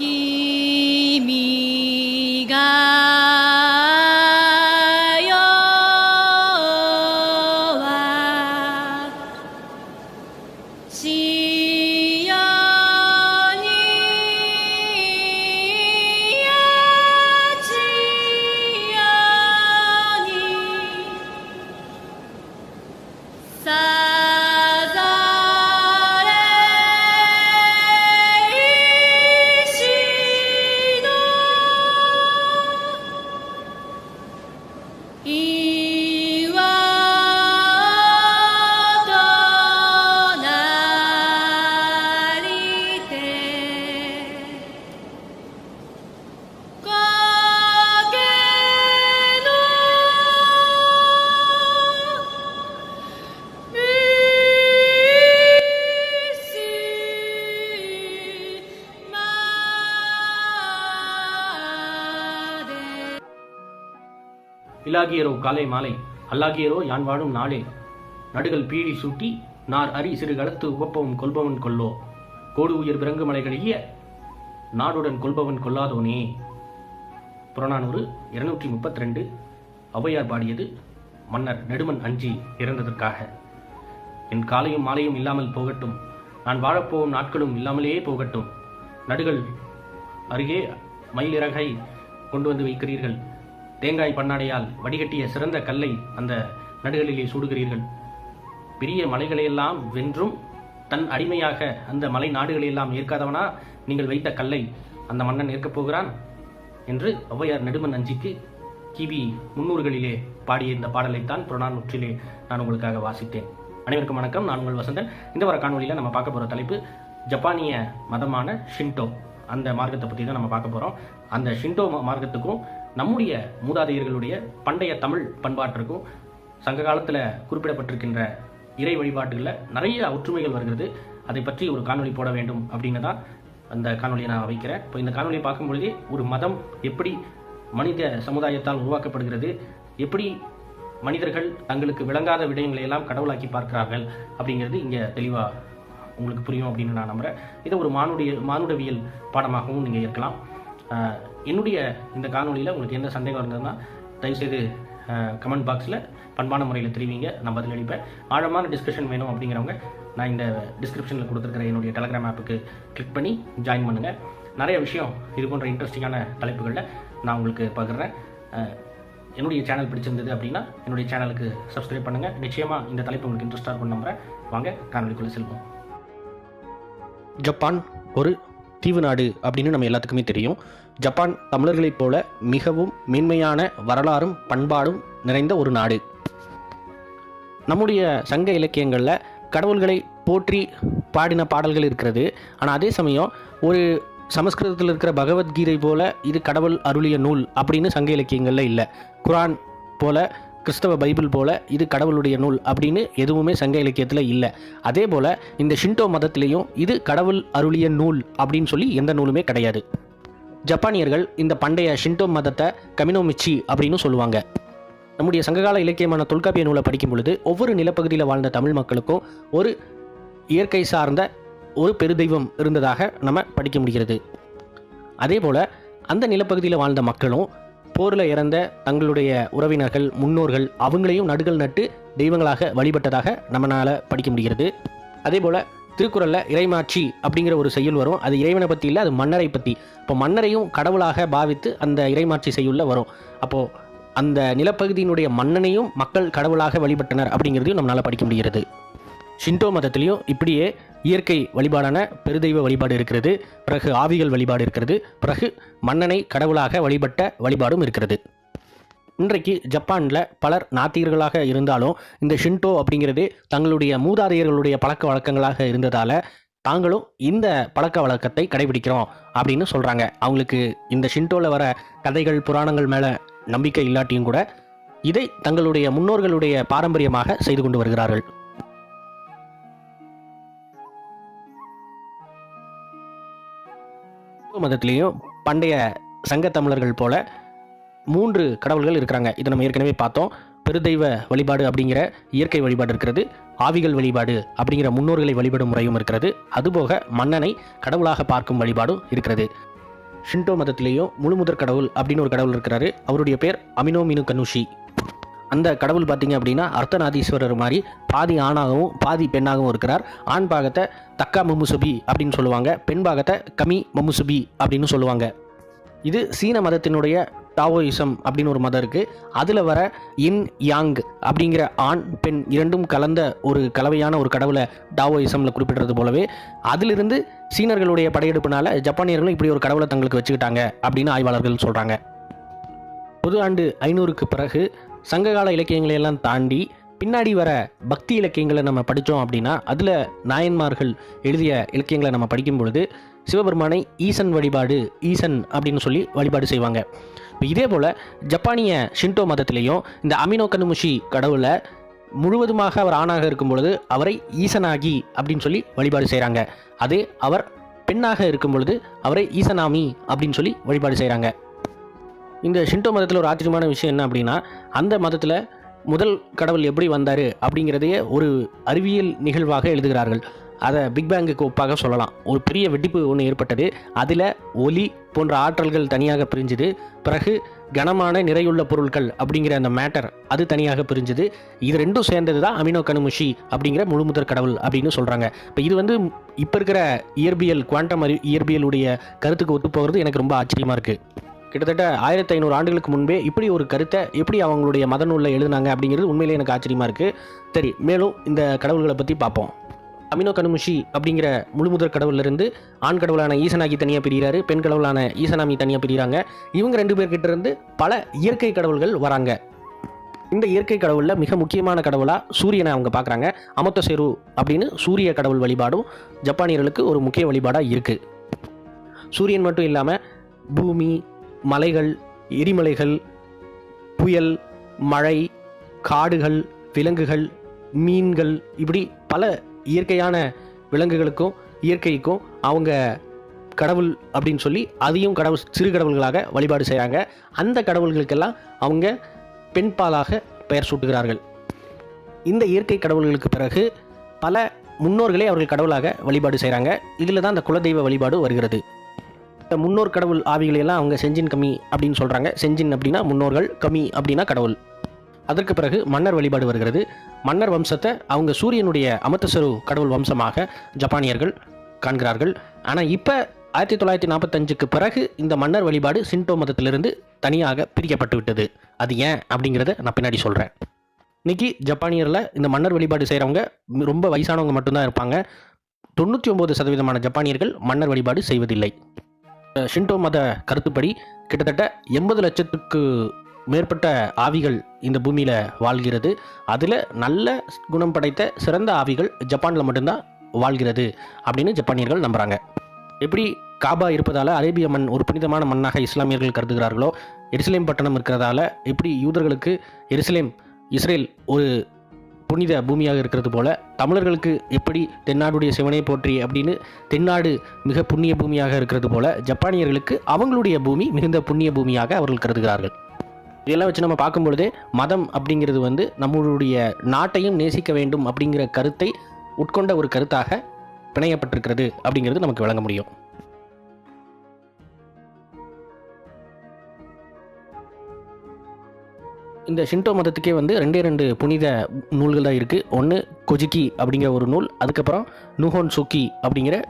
君が E இலாகியரோ காலை மாலை அல்லாகியரோ யான் வாழும் நாளே. நடுகள் பீழி சூட்டி நார் அரி சிறு களத்து உவப்பவன் கொல்பவன் கொல்லோ. கோடு உயிர் பிறங்கு மலைகளிய நாடுடன் கொல்பவன் கொல்லாதோனே. புறநானூறு இருநூற்றி முப்பத்தி ரெண்டு ஔவையார் பாடியது மன்னர் நெடுமன் அஞ்சி இறந்ததற்காக. என் காலையும் மாலையும் இல்லாமல் போகட்டும். நான் வாழப்போகும் நாட்களும் இல்லாமலேயே போகட்டும். நடுகள் அருகே மயிலிறகை கொண்டு வந்து வைக்கிறீர்கள். தேங்காய் பண்ணாடையால் வடிகட்டிய சிறந்த கல்லை அந்த நடுகளிலே சூடுகிறீர்கள். பெரிய மலைகளையெல்லாம் வென்றும் தன் அடிமையாக அந்த மலை நாடுகளையெல்லாம் ஏற்காதவனா நீங்கள் வைத்த கல்லை அந்த மன்னன் ஏற்கப் போகிறான் என்று ஔவையார் நெடுமன் அஞ்சிக்கு கிபி முன்னூறுகளிலே பாடிய இந்த பாடலைத்தான் புறநானூற்றிலே நான் உங்களுக்காக வாசித்தேன். அனைவருக்கும் வணக்கம். நான் உங்கள் வசந்தன். இந்த வார காணொலியில் நம்ம பார்க்க போகிற தலைப்பு ஜப்பானிய மதமான ஷின்டோ அந்த மார்க்கத்தை பற்றி தான் நம்ம பார்க்க போகிறோம் அந்த ஷின்டோ மார்க்கத்துக்கும் நம்முடைய மூதாதையர்களுடைய பண்டைய தமிழ் பண்பாட்டிற்கும் சங்க காலத்தில் குறிப்பிடப்பட்டிருக்கின்ற இறை வழிபாட்டுகளில் நிறைய ஒற்றுமைகள் வருகிறது. அதை பற்றி ஒரு காணொலி போட வேண்டும் அப்படின்னு தான் அந்த காணொலியை நான் வைக்கிறேன். இப்போ இந்த காணொலியை பார்க்கும் பொழுதே ஒரு மதம் எப்படி மனித சமுதாயத்தால் உருவாக்கப்படுகிறது எப்படி மனிதர்கள் தங்களுக்கு விளங்காத விடயங்களை எல்லாம் கடவுளாக்கி பார்க்கிறார்கள் அப்படிங்கிறது இங்கே தெளிவாக உங்களுக்கு புரியும் அப்படின்னு நான் நம்புகிறேன் இதை ஒரு மானுடைய மானுடவியல் பாடமாகவும் நீங்கள் இருக்கலாம் என்னுடைய இந்த காணொலியில் உங்களுக்கு எந்த சந்தேகம் இருந்ததுன்னா தயவுசெய்து கமெண்ட் பாக்ஸில் பண்பான முறையில் தெரிவிங்க. நான் பதில் அளிப்பேன். ஆழமான டிஸ்கஷன் வேணும் அப்படிங்கிறவங்க நான் இந்த டிஸ்கிரிப்ஷனில் கொடுத்துருக்கிற என்னுடைய டெலகிராம் ஆப்புக்கு கிளிக் பண்ணி ஜாயின் பண்ணுங்கள் நிறைய விஷயம் இது போன்ற இன்ட்ரெஸ்டிங்கான தலைப்புகளில் நான் உங்களுக்கு பகிர்றேன். என்னுடைய சேனல் பிடிச்சிருந்தது அப்படின்னா என்னுடைய சேனலுக்கு சப்ஸ்கிரைப் பண்ணுங்கள் நிச்சயமாக இந்த தலைப்பு உங்களுக்கு இன்ட்ரெஸ்டாக இருக்கும் நம்புகிறேன் வாங்க காணொலிக்குள்ளே செல்வோம். ஜப்பான் ஒரு தீவு நாடு அப்படின்னு நம்ம எல்லாத்துக்குமே தெரியும். ஜப்பான் தமிழர்களைப் போல மிகவும் மேன்மையான வரலாறும் பண்பாடும் நிறைந்த ஒரு நாடு. நம்முடைய சங்க இலக்கியங்களில் கடவுள்களை போற்றி பாடின பாடல்கள் இருக்கிறது. ஆனால் அதே சமயம் ஒரு சமஸ்கிருதத்தில் இருக்கிற பகவத்கீதை போல இது கடவுள் அருளிய நூல் அப்படின்னு சங்க இலக்கியங்களில் இல்லை. குரான் போல கிறிஸ்தவ பைபிள் போல இது கடவுளுடைய நூல் அப்படின்னு எதுவுமே சங்க இலக்கியத்தில் இல்லை. அதே போல இந்த ஷின்டோ மதத்திலையும் இது கடவுள் அருளிய நூல் அப்படின்னு சொல்லி எந்த நூலுமே கிடையாது. ஜப்பானியர்கள் இந்த பண்டைய ஷின்டோ மதத்தை கமினோமிச்சி அப்படின்னு சொல்லுவாங்க. நம்முடைய சங்ககால இலக்கியமான தொல்காப்பிய நூலை படிக்கும் பொழுது ஒவ்வொரு நிலப்பகுதியில் வாழ்ந்த தமிழ் மக்களுக்கும் ஒரு இயற்கை சார்ந்த ஒரு பெருதெய்வம் இருந்ததாக நம்ம படிக்க முடிகிறது. அதே போல் அந்த நிலப்பகுதியில் வாழ்ந்த மக்களும் போரில் இறந்த தங்களுடைய உறவினர்கள் முன்னோர்கள் அவங்களையும் நடுகள் நட்டு தெய்வங்களாக வழிபட்டதாக நம்மளால் படிக்க முடிகிறது. அதே போல் திருக்குறளில் இறைமாட்சி அப்படிங்கிற ஒரு செய்யுள் வரும். அது இறைவனை பற்றி இல்லை அது மன்னரை பற்றி இப்போ மன்னரையும் கடவுளாக பாவித்து அந்த இறைமாட்சி செய்யுள்ள வரும். அப்போது அந்த நிலப்பகுதியினுடைய மன்னனையும் மக்கள் கடவுளாக வழிபட்டனர் அப்படிங்கிறதையும் நம்மளால் படிக்க முடிகிறது. ஷின்டோ மதத்திலையும் இப்படியே இயற்கை வழிபாடான பெருதெய்வ வழிபாடு இருக்கிறது பிறகு ஆவிகள் வழிபாடு இருக்கிறது பிறகு மன்னனை கடவுளாக வழிபட்ட வழிபாடும் இருக்கிறது. இன்றைக்கு ஜப்பானில் பலர் நாத்திகர்களாக இருந்தாலும் இந்த ஷின்டோ அப்படிங்கிறது தங்களுடைய மூதாதையர்களுடைய பழக்க வழக்கங்களாக இருந்ததால் தாங்களும் இந்த பழக்க வழக்கத்தை கடைபிடிக்கிறோம் அப்படின்னு சொல்கிறாங்க அவங்களுக்கு இந்த ஷின்டோவில் வர கதைகள் புராணங்கள் மேலே நம்பிக்கை இல்லாட்டியும் கூட இதை தங்களுடைய முன்னோர்களுடைய பாரம்பரியமாக செய்து கொண்டு வருகிறார்கள். இந்து மதத்திலையும் பண்டைய சங்க தமிழர்கள் போல மூன்று கடவுள்கள் இருக்கிறாங்க. இதை நம்ம ஏற்கனவே பார்த்தோம். பெருதெய்வ வழிபாடு அப்படிங்கிற இயற்கை வழிபாடு இருக்கிறது ஆவிகள் வழிபாடு அப்படிங்கிற முன்னோர்களை வழிபடும் முறையும் இருக்கிறது. அதுபோக மன்னனை கடவுளாக பார்க்கும் வழிபாடும் இருக்கிறது. ஷின்டோ மதத்திலேயும் முழுமுதற் கடவுள் அப்படின்னு ஒரு கடவுள் இருக்கிறாரு. அவருடைய பேர் அமினோ மினு கனுஷி அந்த கடவுள் பார்த்தீங்க அப்படின்னா அர்த்தநாதீஸ்வரர் மாதிரி பாதி ஆணாகவும் பாதி பெண்ணாகவும் இருக்கிறார். ஆண் பாகத்தை தக்கா மம்முசுபி அப்படின்னு சொல்லுவாங்க. பெண் பாகத்தை கமி மம்முசுபி அப்படின்னு சொல்லுவாங்க. இது சீன மதத்தினுடைய டாவோயிசம் அப்படின்னு ஒரு மதம் இருக்குது அதில் வர இன் யாங் அப்படிங்கிற ஆண் பெண் இரண்டும் கலந்த ஒரு கலவையான ஒரு கடவுளை டாவோயிசமில் குறிப்பிடுறது போலவே அதிலிருந்து சீனர்களுடைய படையெடுப்பினால ஜப்பானியர்களும் இப்படி ஒரு கடவுளை தங்களுக்கு வச்சுக்கிட்டாங்க அப்படின்னு ஆய்வாளர்கள் சொல்கிறாங்க புது ஆண்டு ஐநூறுக்கு பிறகு சங்ககால இலக்கியங்களை எல்லாம் தாண்டி பின்னாடி வர பக்தி இலக்கியங்களை நம்ம படித்தோம் அப்படின்னா அதில் நாயன்மார்கள் எழுதிய இலக்கியங்களை நம்ம படிக்கும் பொழுது சிவபெருமானை ஈசன் வழிபாடு ஈசன் அப்படின்னு சொல்லி வழிபாடு செய்வாங்க. இப்போ இதே போல் ஜப்பானிய ஷின்டோ மதத்திலையும் இந்த அமினோ கனுமுஷி கடவுளை முழுவதுமாக அவர் ஆணாக இருக்கும் பொழுது அவரை ஈசனாகி அப்படின்னு சொல்லி வழிபாடு செய்கிறாங்க. அதே அவர் பெண்ணாக இருக்கும் பொழுது அவரை ஈசனாமி அப்படின்னு சொல்லி வழிபாடு செய்கிறாங்க. இந்த ஷிண்டோ மதத்தில் ஒரு ஆச்சரியமான விஷயம் என்ன அப்படின்னா அந்த மதத்தில் முதல் கடவுள் எப்படி வந்தார் அப்படிங்கிறதையே ஒரு அறிவியல் நிகழ்வாக எழுதுகிறார்கள். அதை பிக் பேங்குக்கு ஒப்பாக சொல்லலாம். ஒரு பெரிய வெடிப்பு ஒன்று ஏற்பட்டது. அதில் ஒலி போன்ற ஆற்றல்கள் தனியாக பிரிஞ்சுது. பிறகு கனமான நிறையுள்ள பொருட்கள் அப்படிங்கிற அந்த மேட்டர் அது தனியாக பிரிஞ்சுது. இது ரெண்டும் சேர்ந்தது தான் அமினோ கனுமுஷி அப்படிங்கிற முழுமுதற் கடவுள் அப்படின்னு சொல்கிறாங்க இப்போ இது வந்து இப்போ இருக்கிற இயற்பியல் குவாண்டம் அறி இயற்பியலுடைய கருத்துக்கு ஒத்து போகிறது எனக்கு ரொம்ப ஆச்சரியமாக இருக்குது கிட்டத்தட்ட ஆயிரத்தி ஐநூறு ஆண்டுகளுக்கு முன்பே இப்படி ஒரு கருத்தை எப்படி அவங்களுடைய மத நூலில் எழுதுனாங்க அப்படிங்கிறது உண்மையிலே எனக்கு ஆச்சரியமாக இருக்குது சரி மேலும் இந்த கடவுள்களை பற்றி பார்ப்போம். அமினோ கனுமுஷி அப்படிங்கிற முழுமுதற் கடவுள்லேருந்து ஆண் கடவுளான ஈசனாகி தனியாக பிரிகிறாரு பெண் கடவுளான ஈசனாமி தனியாக பிரிகிறாங்க. இவங்க ரெண்டு பேர்கிட்ட இருந்து பல இயற்கை கடவுள்கள் வராங்க. இந்த இயற்கை கடவுளில் மிக முக்கியமான கடவுளாக சூரியனை அவங்க பார்க்குறாங்க. அமத்தசெரு அப்படின்னு சூரிய கடவுள் வழிபாடும் ஜப்பானியர்களுக்கு ஒரு முக்கிய வழிபாடாக இருக்குது சூரியன் மட்டும் இல்லாமல் பூமி மலைகள் எரிமலைகள் புயல் மழை காடுகள் விலங்குகள் மீன்கள் இப்படி பல இயற்கையான விலங்குகளுக்கும் இயற்கைக்கும் அவங்க கடவுள் அப்படின்னு சொல்லி அதையும் கடவுள் சிறு கடவுள்களாக வழிபாடு செய்கிறாங்க அந்த கடவுள்களுக்கெல்லாம் அவங்க பெண்பாலாக பெயர் சூட்டுகிறார்கள். இந்த இயற்கை கடவுள்களுக்கு பிறகு பல முன்னோர்களே அவர்கள் கடவுளாக வழிபாடு செய்கிறாங்க இதில் தான் அந்த குலதெய்வ வழிபாடு வருகிறது. முன்னோர் கடவுள் ஆவிகளை எல்லாம் அவங்க செஞ்சின் கம்மி அப்படின்னு சொல்கிறாங்க செஞ்சின் அப்படின்னா முன்னோர்கள் கம்மி அப்படின்னா கடவுள். அதற்கு பிறகு மன்னர் வழிபாடு வருகிறது. மன்னர் வம்சத்தை அவங்க சூரியனுடைய அமத்தசரு கடவுள் வம்சமாக ஜப்பானியர்கள் காண்கிறார்கள். ஆனால் இப்போ ஆயிரத்தி தொள்ளாயிரத்தி நாற்பத்தஞ்சுக்கு பிறகு இந்த மன்னர் வழிபாடு சின்டோ மதத்திலிருந்து தனியாக பிரிக்கப்பட்டு விட்டது. அது ஏன் அப்படிங்கிறத நான் பின்னாடி சொல்கிறேன் இன்னைக்கு ஜப்பானியரில் இந்த மன்னர் வழிபாடு செய்கிறவங்க ரொம்ப வயசானவங்க மட்டும்தான் இருப்பாங்க. தொண்ணூற்றி ஒம்பது சதவீதமான ஜப்பானியர்கள் மன்னர் வழிபாடு செய்வதில்லை. ஷின்டோ மத கருத்துப்படி கிட்டத்தட்ட எண்பது லட்சத்துக்கு மேற்பட்ட ஆவிகள் இந்த பூமியில் வாழ்கிறது. அதில் நல்ல குணம் படைத்த சிறந்த ஆவிகள் ஜப்பானில் மட்டும்தான் வாழ்கிறது அப்படின்னு ஜப்பானியர்கள் நம்புகிறாங்க எப்படி காபா இருப்பதால் அரேபிய மண் ஒரு புனிதமான மண்ணாக இஸ்லாமியர்கள் கருதுகிறார்களோ எருசலேம் பட்டணம் இருக்கிறதால எப்படி யூதர்களுக்கு எருசலேம் இஸ்ரேல் ஒரு புனித பூமியாக இருக்கிறது போல தமிழர்களுக்கு எப்படி தென்னாடுடைய சிவனை போற்றி அப்படின்னு தென்னாடு மிக புண்ணிய பூமியாக இருக்கிறது போல ஜப்பானியர்களுக்கு அவங்களுடைய பூமி மிகுந்த புண்ணிய பூமியாக அவர்கள் கருதுகிறார்கள். இதெல்லாம் வச்சு நம்ம பார்க்கும் பொழுதே மதம் அப்படிங்கிறது வந்து நம்மளுடைய நாட்டையும் நேசிக்க வேண்டும் அப்படிங்கிற கருத்தை உட்கொண்ட ஒரு கருத்தாக பிணையப்பட்டிருக்கிறது அப்படிங்கிறது நமக்கு விளங்க முடியும். இந்த ஷின்டோ மதத்துக்கே வந்து ரெண்டே ரெண்டு புனித நூல்கள் தான் இருக்குது ஒன்று கொஜிக்கி அப்படிங்கிற ஒரு நூல் அதுக்கப்புறம் நூஹோன் சுக்கி அப்படிங்கிற